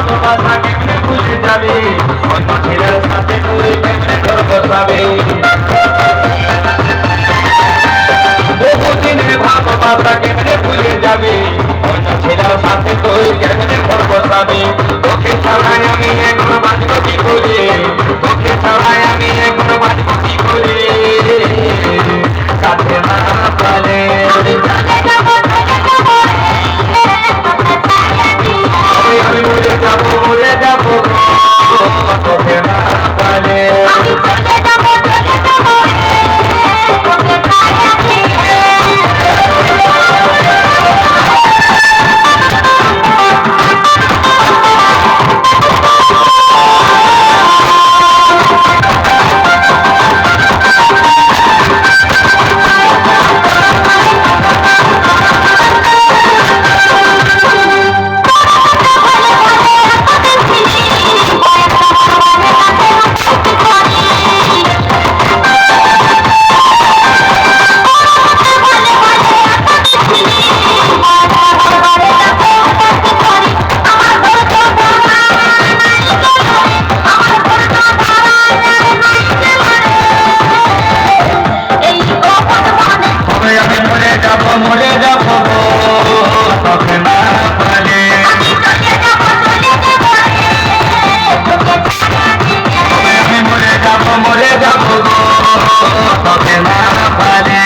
ভালোবাসা কেমনে ভুলে যাবে অন্য ছেলের সাথে তুই কেমনে তোর বসাবে বহুদিনের ভালোবাসা কেমনে ভুলে যাবে অন্য ছেলের সাথে তুই কেমনে ঘর বসাবে তবে না পারে